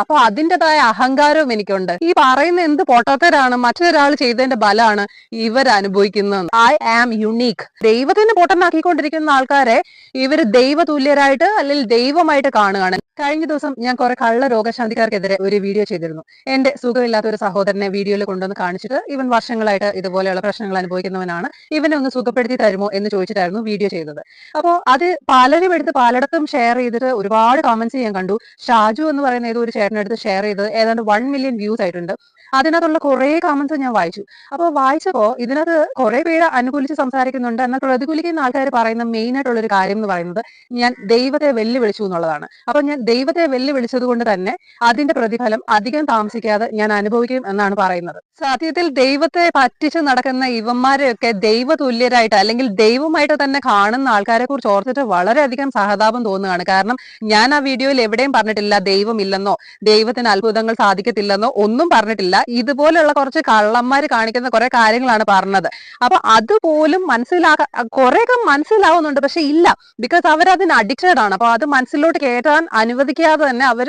അപ്പൊ അതിന്റെതായ അഹങ്കാരവും എനിക്കുണ്ട്. ഈ പറയുന്ന എന്ത് പൊട്ടത്തരാണ് മറ്റൊരാൾ ചെയ്തതിന്റെ ബലമാണ് ഇവർ അനുഭവിക്കുന്നത് ഐ ആം യുണീക്ക് ദൈവത്തിന് പൊട്ടനാക്കിക്കൊണ്ടിരിക്കുന്ന ആൾക്കാരെ ഇവർ ദൈവതുല്യരായിട്ട് അല്ലെങ്കിൽ ദൈവമായിട്ട് കാണുകയാണ്. കഴിഞ്ഞ ദിവസം ഞാൻ കുറെ കള്ള രോഗശാന്തിക്കാർക്കെതിരെ ഒരു വീഡിയോ ചെയ്തിരുന്നു. എന്റെ സുഖമില്ലാത്ത ഒരു സഹോദരനെ വീഡിയോയിൽ കൊണ്ടുവന്ന് കാണിച്ചിട്ട് ഇവൻ വർഷങ്ങളായിട്ട് ഇതുപോലെയുള്ള പ്രശ്നങ്ങൾ അനുഭവിക്കുന്നവനാണ്. ഇവനെ ഒന്ന് സുഖപ്പെടുത്തി തരുമോ എന്ന് ചോദിച്ചിട്ടായിരുന്നു വീഡിയോ ചെയ്തത്. അപ്പോൾ അത് പലരും എടുത്ത് പലയിടത്തും ഷെയർ ചെയ്തിട്ട് ഒരുപാട് കമന്റ്സ് ഞാൻ കണ്ടു. ഷാജു എന്ന് പറയുന്ന ഏതോ ഒരു ചേട്ടനെടുത്ത് ഷെയർ ചെയ്ത് ഏതാണ്ട് വൺ മില്യൺ വ്യൂസ് ആയിട്ടുണ്ട്. അതിനകത്തുള്ള കുറെ കമന്റ്സ് ഞാൻ വായിച്ചു. അപ്പോൾ വായിച്ചപ്പോ ഇതിനകത്ത് കുറെ പേര് അനുകൂലിച്ച് സംസാരിക്കുന്നുണ്ട്. എന്നാൽ പ്രതികൂലിക്കുന്ന ആൾക്കാർ പറയുന്ന മെയിൻ ആയിട്ടുള്ള ഒരു കാര്യം എന്ന് പറയുന്നത് ഞാൻ ദൈവത്തെ വെല്ലുവിളിച്ചു എന്നുള്ളതാണ്. അപ്പൊ ഞാൻ ദൈവത്തെ വെല്ലുവിളിച്ചത് കൊണ്ട് തന്നെ അതിന്റെ പ്രതിഫലം അധികം താമസിക്കാതെ ഞാൻ അനുഭവിക്കും എന്നാണ് പറയുന്നത്. സത്യത്തിൽ ദൈവത്തെ പറ്റിച്ച് നടക്കുന്ന ഇവന്മാരെയൊക്കെ ദൈവ തുല്യരായിട്ട് അല്ലെങ്കിൽ ദൈവമായിട്ട് തന്നെ കാണുന്ന ആൾക്കാരെ കുറിച്ച് ഓർത്തിട്ട് വളരെയധികം സഹതാപം തോന്നുകയാണ്. കാരണം ഞാൻ ആ വീഡിയോയിൽ എവിടെയും പറഞ്ഞിട്ടില്ല ദൈവമില്ലെന്നോ ദൈവത്തിന് അത്ഭുതങ്ങൾ സാധിക്കത്തില്ലെന്നോ ഒന്നും പറഞ്ഞിട്ടില്ല. ഇതുപോലെയുള്ള കുറച്ച് കള്ളന്മാര് കാണിക്കുന്ന കുറെ കാര്യങ്ങളാണ് പറഞ്ഞത്. അപ്പൊ അതുപോലും മനസ്സിലാക്കാ കുറെയൊക്കെ മനസ്സിലാവുന്നുണ്ട് പക്ഷെ ഇല്ല. ബിക്കോസ് അവരതിന് അഡിക്റ്റഡ് ആണ്. അപ്പൊ അത് മനസ്സിലോട്ട് കയറ്റാൻ അനുവദിക്കാതെ തന്നെ അവർ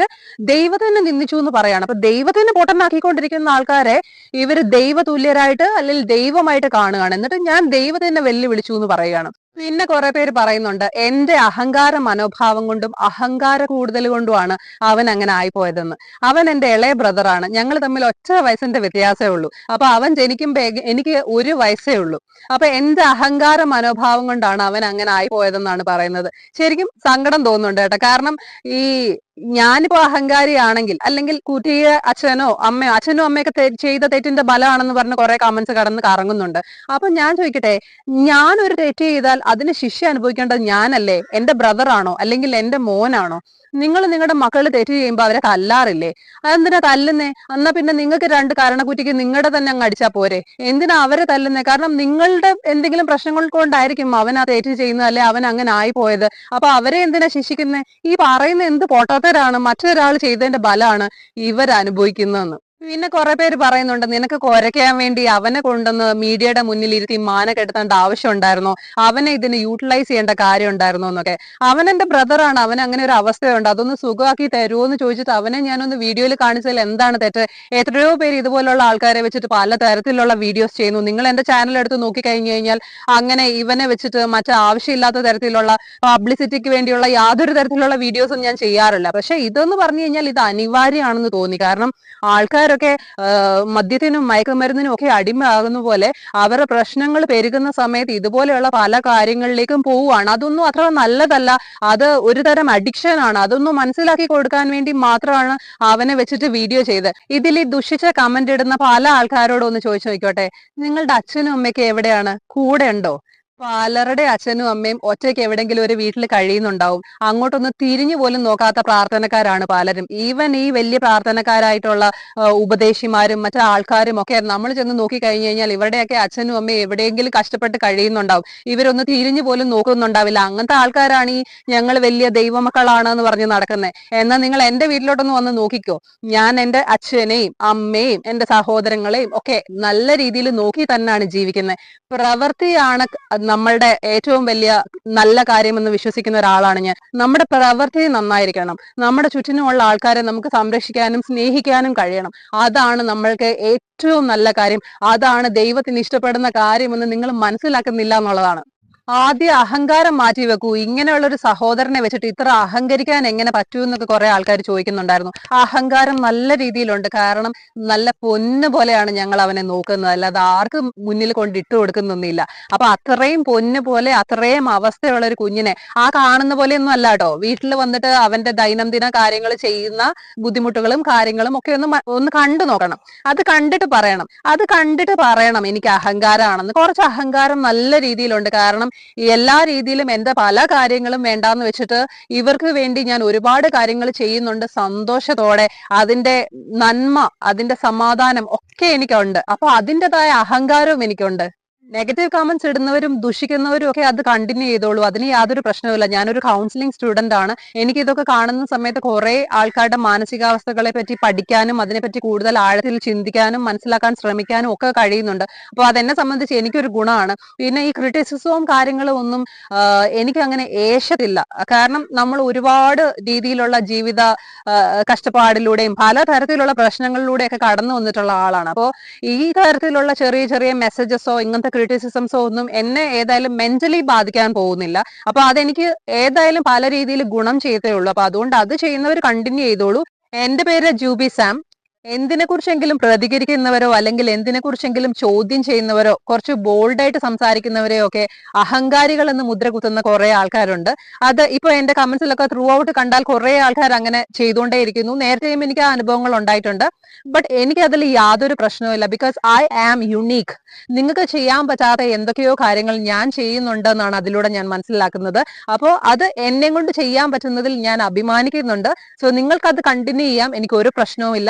ദൈവത്തിനെ നിന്ദിച്ചു എന്ന് പറയാണ്. അപ്പൊ ദൈവത്തിന് പൊട്ടനാക്കിക്കൊണ്ടിരിക്കുന്ന ആൾക്കാരെ ഇവർ ദൈവതുല്യരായിട്ട് അല്ലെങ്കിൽ ദൈവമായിട്ട് കാണുകയാണ്. എന്നിട്ട് ഞാൻ ദൈവത്തിനെ വെല്ലുവിളിച്ചു എന്ന് പറയുകയാണ്. പിന്നെ കുറെ പേര് പറയുന്നുണ്ട്. എന്റെ അഹങ്കാര മനോഭാവം കൊണ്ടും അഹങ്കാര കൂടുതൽ കൊണ്ടുമാണ് അവൻ അങ്ങനെ ആയിപ്പോയതെന്ന്. അവൻ എന്റെ ഇളയ ബ്രദറാണ് ഞങ്ങൾ തമ്മിൽ ഒറ്റ വയസ്സിന്റെ വ്യത്യാസമേ ഉള്ളൂ. അപ്പൊ അവൻ ജനിക്കുമ്പോ എനിക്ക് ഒരു വയസ്സേ ഉള്ളൂ. അപ്പൊ എന്റെ അഹങ്കാര മനോഭാവം കൊണ്ടാണ് അവൻ അങ്ങനെ ആയി ആയിപ്പോയതെന്നാണ് പറയുന്നത്. ശരിക്കും സങ്കടം തോന്നുന്നുണ്ട് കേട്ടോ. കാരണം ഈ ഞാനിപ്പോ അഹങ്കാരിയാണെങ്കിൽ അല്ലെങ്കിൽ കുട്ടിയെ അച്ഛനോ അമ്മയോ അച്ഛനോ അമ്മയൊക്കെ ചെയ്ത തെറ്റിന്റെ ബലമാണെന്ന് പറഞ്ഞ് കുറെ കമന്റ്സ് കടന്ന് കറങ്ങുന്നുണ്ട്. അപ്പൊ ഞാൻ ചോദിക്കട്ടെ ഞാൻ ഒരു തെറ്റ് ചെയ്താൽ അതിന് ശിക്ഷ അനുഭവിക്കേണ്ടത് ഞാനല്ലേ? എന്റെ ബ്രദറാണോ അല്ലെങ്കിൽ എന്റെ മോനാണോ? നിങ്ങൾ നിങ്ങളുടെ മക്കൾ തെറ്റ് ചെയ്യുമ്പോൾ അവരെ തല്ലാറില്ലേ? അതെന്തിനാ തല്ലുന്നേ? എന്നാ പിന്നെ നിങ്ങൾക്ക് രണ്ട് കാരണക്കുറ്റിക്ക് നിങ്ങളുടെ തന്നെ അങ്ങ് അടിച്ചാ പോരെ. എന്തിനാ അവരെ തല്ലുന്നേ? കാരണം നിങ്ങളുടെ എന്തെങ്കിലും പ്രശ്നങ്ങൾ കൊണ്ടായിരിക്കും അവൻ ആ തെറ്റ് ചെയ്യുന്നത് അല്ലെ? അവൻ അങ്ങനെ ആയി പോയത്. അപ്പൊ അവരെ എന്തിനാ ശിക്ഷിക്കുന്നേ? ഈ പറയുന്ന എന്ത് പൊട്ടത്തരാണ് മറ്റൊരാൾ ചെയ്തതിന്റെ ബലമാണ് ഇവർ അനുഭവിക്കുന്നതെന്ന് പിന്നെ കുറെ പേര് പറയുന്നുണ്ട് നിനക്ക് കുരയ്ക്കാൻ വേണ്ടി അവനെ കൊണ്ടുവന്ന് മീഡിയയുടെ മുന്നിൽ ഇരുത്തി മാന കെടുത്തേണ്ട ആവശ്യം ഉണ്ടായിരുന്നോ അവനെ ഇതിന് യൂട്ടിലൈസ് ചെയ്യേണ്ട കാര്യം ഉണ്ടായിരുന്നോ എന്നൊക്കെ. അവൻ എന്റെ ബ്രദറാണ് അവൻ അങ്ങനെ ഒരു അവസ്ഥയുണ്ട്. അതൊന്ന് സുഖമാക്കി തരുമോ എന്ന് ചോദിച്ചിട്ട് അവനെ ഞാനൊന്ന് വീഡിയോയിൽ കാണിച്ചതിൽ എന്താണ് തെറ്റ്? എത്രയോ പേര് ഇതുപോലുള്ള ആൾക്കാരെ വെച്ചിട്ട് പല തരത്തിലുള്ള വീഡിയോസ് ചെയ്യുന്നു. നിങ്ങൾ എന്റെ ചാനൽ എടുത്ത് നോക്കി കഴിഞ്ഞു കഴിഞ്ഞാൽ അങ്ങനെ ഇവനെ വെച്ചിട്ട് മറ്റു ആവശ്യമില്ലാത്ത തരത്തിലുള്ള പബ്ലിസിറ്റിക്ക് വേണ്ടിയുള്ള യാതൊരു തരത്തിലുള്ള വീഡിയോസും ഞാൻ ചെയ്യാറില്ല. പക്ഷെ ഇതെന്ന് പറഞ്ഞു കഴിഞ്ഞാൽ ഇത് അനിവാര്യമാണെന്ന് തോന്നി. കാരണം ആൾക്കാരൊക്കെ മദ്യത്തിനും മയക്കുമരുന്നിനും ഒക്കെ അടിമയാകുന്ന പോലെ അവരുടെ പ്രശ്നങ്ങൾ പെരുകുന്ന സമയത്ത് ഇതുപോലെയുള്ള പല കാര്യങ്ങളിലേക്കും പോവുകയാണ്. അതൊന്നും അത്ര നല്ലതല്ല. അത് ഒരു തരം അഡിക്ഷൻ ആണ്. അതൊന്നും മനസ്സിലാക്കി കൊടുക്കാൻ വേണ്ടി മാത്രമാണ് അവനെ വെച്ചിട്ട് വീഡിയോ ചെയ്ത് ഇതിൽ ഈ ദുഷിച്ച കമന്റ് ഇടുന്ന പല ആൾക്കാരോടും ഒന്ന് ചോദിച്ചു നോക്കിക്കോട്ടെ. നിങ്ങളുടെ അച്ഛനും അമ്മയൊക്കെ എവിടെയാണ്? കൂടെ ഉണ്ടോ? പലരുടെ അച്ഛനും അമ്മയും ഒറ്റയ്ക്ക് എവിടെങ്കിലും ഒരു വീട്ടിൽ കഴിയുന്നുണ്ടാവും. അങ്ങോട്ടൊന്ന് തിരിഞ്ഞു പോലും നോക്കാത്ത പ്രാർത്ഥനക്കാരാണ് പലരും. ഈവൻ ഈ വലിയ പ്രാർത്ഥനക്കാരായിട്ടുള്ള ഉപദേശിമാരും മറ്റു ആൾക്കാരും ഒക്കെ നമ്മൾ ചെന്ന് നോക്കി കഴിഞ്ഞു കഴിഞ്ഞാൽ ഇവരുടെയൊക്കെ അച്ഛനും അമ്മയും എവിടെയെങ്കിലും കഷ്ടപ്പെട്ട് കഴിയുന്നുണ്ടാവും. ഇവരൊന്ന് തിരിഞ്ഞു പോലും നോക്കുന്നുണ്ടാവില്ല. അങ്ങനത്തെ ആൾക്കാരാണ് ഈ ഞങ്ങൾ വലിയ ദൈവമക്കളാണ് എന്ന് പറഞ്ഞ് നടക്കുന്നത് എന്നാൽ നിങ്ങൾ എന്റെ വീട്ടിലോട്ടൊന്ന് വന്ന് നോക്കിക്കോ. ഞാൻ എന്റെ അച്ഛനെയും അമ്മയും എന്റെ സഹോദരങ്ങളെയും ഒക്കെ നല്ല രീതിയിൽ നോക്കി തന്നെയാണ് ജീവിക്കുന്നത് പ്രവൃത്തിയാണ് നമ്മളുടെ ഏറ്റവും വലിയ നല്ല കാര്യമെന്ന് വിശ്വസിക്കുന്ന ഒരാളാണ് ഞാൻ. നമ്മുടെ പ്രവൃത്തി നന്നായിരിക്കണം. നമ്മുടെ ചുറ്റിനുമുള്ള ആൾക്കാരെ നമുക്ക് സംരക്ഷിക്കാനും സ്നേഹിക്കാനും കഴിയണം. അതാണ് നമ്മൾക്ക് ഏറ്റവും നല്ല കാര്യം. അതാണ് ദൈവത്തിന് ഇഷ്ടപ്പെടുന്ന കാര്യമെന്ന് നിങ്ങൾ മനസ്സിലാക്കുന്നില്ല എന്നുള്ളതാണ്. ആദ്യം അഹങ്കാരം മാറ്റി വെക്കൂ. ഇങ്ങനെയുള്ള ഒരു സഹോദരനെ വെച്ചിട്ട് ഇത്ര അഹങ്കരിക്കാൻ എങ്ങനെ പറ്റൂ എന്നൊക്കെ കുറെ ആൾക്കാർ ചോദിക്കുന്നുണ്ടായിരുന്നു. അഹങ്കാരം നല്ല രീതിയിലുണ്ട്. കാരണം നല്ല പൊന്ന് പോലെയാണ് ഞങ്ങൾ അവനെ നോക്കുന്നത്. അല്ലാതെ ആർക്കും മുന്നിൽ കൊണ്ട് ഇട്ട് കൊടുക്കുന്നൊന്നുമില്ല. അപ്പൊ അത്രയും പൊന്ന് പോലെ അത്രയും അവസ്ഥയുള്ള ഒരു കുഞ്ഞിനെ ആ കാണുന്ന പോലെയൊന്നും അല്ല കേട്ടോ. വീട്ടിൽ വന്നിട്ട് അവന്റെ ദൈനംദിന കാര്യങ്ങൾ ചെയ്യുന്ന ബുദ്ധിമുട്ടുകളും കാര്യങ്ങളും ഒക്കെ ഒന്ന് ഒന്ന് കണ്ടു നോക്കണം. അത് കണ്ടിട്ട് പറയണം. അത് കണ്ടിട്ട് പറയണം എനിക്ക് അഹങ്കാരമാണെന്ന്. കുറച്ച് അഹങ്കാരം നല്ല രീതിയിലുണ്ട്. കാരണം എല്ലാ രീതിയിലും എന്റെ പല കാര്യങ്ങളും വേണ്ടാന്ന് വെച്ചിട്ട് ഇവർക്ക് വേണ്ടി ഞാൻ ഒരുപാട് കാര്യങ്ങൾ ചെയ്യുന്നുണ്ട്. സന്തോഷത്തോടെ അതിന്റെ നന്മ അതിന്റെ സമാധാനം ഒക്കെ എനിക്കുണ്ട്. അപ്പൊ അതിന്റെതായ അഹങ്കാരവും എനിക്കുണ്ട്. നെഗറ്റീവ് കമന്റ്സ് ഇടുന്നവരും ദുഷിക്കുന്നവരും ഒക്കെ അത് കണ്ടിന്യൂ ചെയ്തോളൂ. അതിന് യാതൊരു പ്രശ്നവുമില്ല. ഞാനൊരു കൗൺസിലിംഗ് സ്റ്റുഡന്റ് ആണ്. എനിക്ക് ഇതൊക്കെ കാണുന്ന സമയത്ത് കുറെ ആൾക്കാരുടെ മാനസികാവസ്ഥകളെ പറ്റി പഠിക്കാനും അതിനെപ്പറ്റി കൂടുതൽ ആഴത്തിൽ ചിന്തിക്കാനും മനസ്സിലാക്കാൻ ശ്രമിക്കാനും ഒക്കെ കഴിയുന്നുണ്ട്. അപ്പോൾ അതെന്നെ സംബന്ധിച്ച് എനിക്കൊരു ഗുണമാണ്. പിന്നെ ഈ ക്രിറ്റിസിസവും കാര്യങ്ങളും ഒന്നും എനിക്ക് അങ്ങനെ ഏഷത്തില്ല കാരണം നമ്മൾ ഒരുപാട് രീതിയിലുള്ള ജീവിത കഷ്ടപ്പാടിലൂടെയും പല തരത്തിലുള്ള പ്രശ്നങ്ങളിലൂടെയൊക്കെ കടന്നു വന്നിട്ടുള്ള ആളാണ്. അപ്പോൾ ഈ തരത്തിലുള്ള ചെറിയ ചെറിയ മെസ്സേജസോ ഇങ്ങനത്തെ ക്രിറ്റിസിസംസോ ഒന്നും എന്നെ ഏതായാലും മെന്റലി ബാധിക്കാൻ പോകുന്നില്ല. അപ്പൊ അതെനിക്ക് ഏതായാലും പല രീതിയിൽ ഗുണം ചെയ്തേ ഉള്ളൂ. അപ്പൊ അതുകൊണ്ട് അത് ചെയ്യുന്നവർ കണ്ടിന്യൂ ചെയ്തോളൂ. എന്റെ പേര് ജൂബി സാം. എന്തിനെ കുറിച്ചെങ്കിലും പ്രതികരിക്കുന്നവരോ അല്ലെങ്കിൽ എന്തിനെ കുറിച്ചെങ്കിലും ചോദ്യം ചെയ്യുന്നവരോ കുറച്ച് ബോൾഡായിട്ട് സംസാരിക്കുന്നവരെയോ ഒക്കെ അഹങ്കാരികൾ എന്ന് മുദ്ര കുത്തുന്ന കുറെ ആൾക്കാരുണ്ട്. അത് ഇപ്പൊ എന്റെ കമന്റ്സിലൊക്കെ ത്രൂ ഔട്ട് കണ്ടാൽ കുറെ ആൾക്കാർ അങ്ങനെ ചെയ്തുകൊണ്ടേയിരിക്കുന്നു. നേരത്തെയും എനിക്ക് ആ അനുഭവങ്ങൾ ഉണ്ടായിട്ടുണ്ട്. ബട്ട് എനിക്ക് അതിൽ യാതൊരു പ്രശ്നവുമില്ല ബിക്കോസ് ഐ ആം യുണീക്ക് നിങ്ങൾക്ക് ചെയ്യാൻ പറ്റാത്ത എന്തൊക്കെയോ കാര്യങ്ങൾ ഞാൻ ചെയ്യുന്നുണ്ടെന്നാണ് അതിലൂടെ ഞാൻ മനസ്സിലാക്കുന്നത്. അപ്പോൾ അത് എന്നെ കൊണ്ട് ചെയ്യാൻ പറ്റുന്നതിൽ ഞാൻ അഭിമാനിക്കുന്നുണ്ട്. സോ നിങ്ങൾക്ക് അത് കണ്ടിന്യൂ ചെയ്യാം. എനിക്ക് ഒരു പ്രശ്നവുമില്ല.